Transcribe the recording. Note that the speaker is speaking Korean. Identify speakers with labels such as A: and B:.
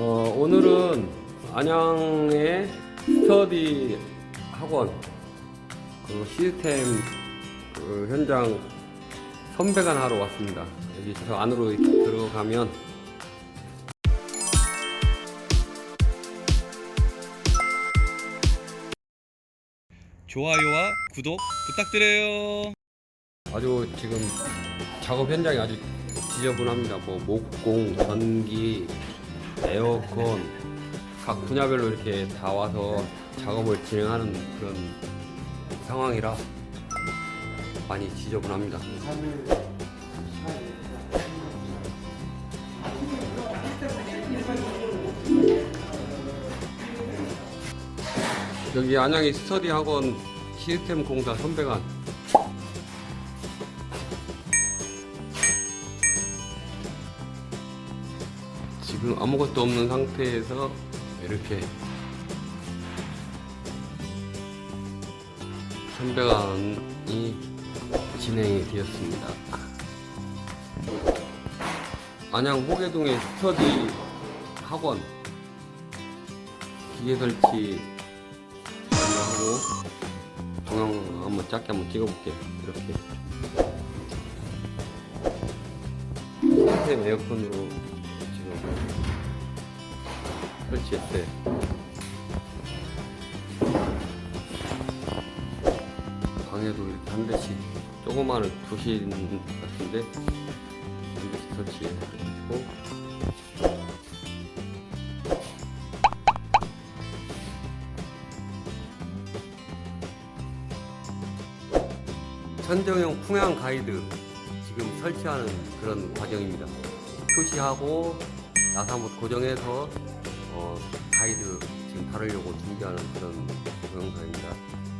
A: 어, 오늘은 안양의 스터디 학원 그 시스템 그 현장 선배관 하러 왔습니다. 여기 저 안으로 들어가면
B: 좋아요와 구독 부탁드려요.
A: 아주 지금 작업 현장이 아주 지저분합니다. 뭐 목공, 전기, 에어컨 각 분야별로 이렇게 다 와서 작업을 진행하는 그런 상황이라 많이 지저분합니다. 여기 안양의 스터디 학원 시스템 공사 선배관 지금 아무것도 없는 상태에서 이렇게 선배관이 진행이 되었습니다. 안양 호계동의 스터디 학원 기계 설치 하고 동영 한번 짧게 한번 찍어볼게요. 이렇게 시스템 에어컨으로 설치했어요. 방에도 이렇게 한 대씩 조그마한 부실 같은데 한 대씩 설치했고 천정형 풍향 가이드 지금 설치하는 그런 과정입니다. 표시하고 한번 고정해서 어, 가이드 지금 다루려고 준비하는 그런 동영상입니다.